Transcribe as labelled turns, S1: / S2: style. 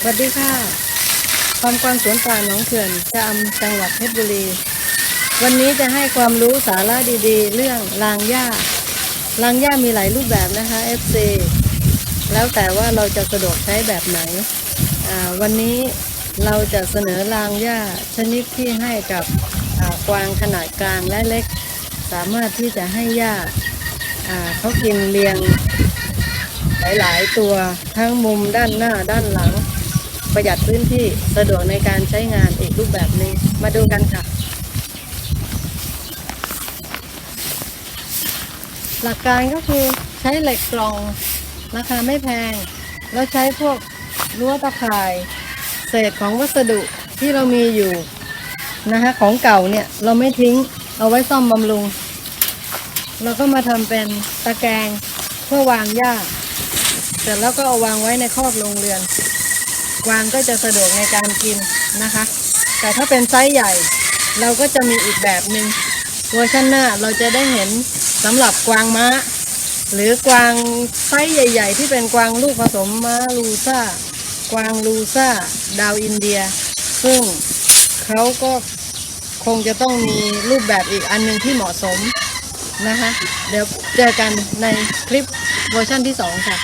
S1: สวัสดีค่ะความกวางสวนป่าหนองเขื่อนชะอำจังหวัดเพชรบุรี วันนี้จะให้ความรู้สาระดีๆ เรื่องรางหญ้ารางหญ้ามีหลายรูปแบบนะคะ FC แล้วแต่ว่าเราจะสะดวกใช้แบบไหนอ่าวันนี้เราจะเสนอรางหญ้าชนิดที่ให้กับกวางขนาดกลางและเล็ก สามารถที่จะให้หญ้าอ่าเขากินเรียง หลาย ๆ ตัวทั้งมุมด้านหน้าด้านหลัง ประหยัดพื้นที่สะดวกในการใช้งานอีกรูปแบบหนึงมาดูกันค่ะ หลักการก็คือใช้เหล็กกล่องราคาไม่แพง แล้วใช้พวกรั้วตะข่าย เศษของวัสดุที่เรามีอยู่นะคะของเก่าเนี่ยเราไม่ทิ้งเอาไว้ซ่อมบำรุง เราก็มาทำเป็นตะแกรงเพื่อวางหญ้า เสร็จแล้วก็เอาวางไว้ในคอกโรงเรือนกวางก็จะสะดวกในการกินนะคะ แต่ถ้าเป็นไซส์ใหญ่ เราก็จะมีอีกแบบหนึ่งเวอร์ชันหน้าเราจะได้เห็นสำหรับกวางม้า หรือกวางไซส์ใหญ่ ๆ ที่เป็นกวางลูกผสมม้าลูซ่ากวางลูซ่าดาวอินเดีย ซึ่งเขาก็คงจะต้องมีรูปแบบอีกอันหนึ่งที่เหมาะสมนะคะ เดี๋ยวเจอกันในคลิปเวอร์ชันที่สองค่ะ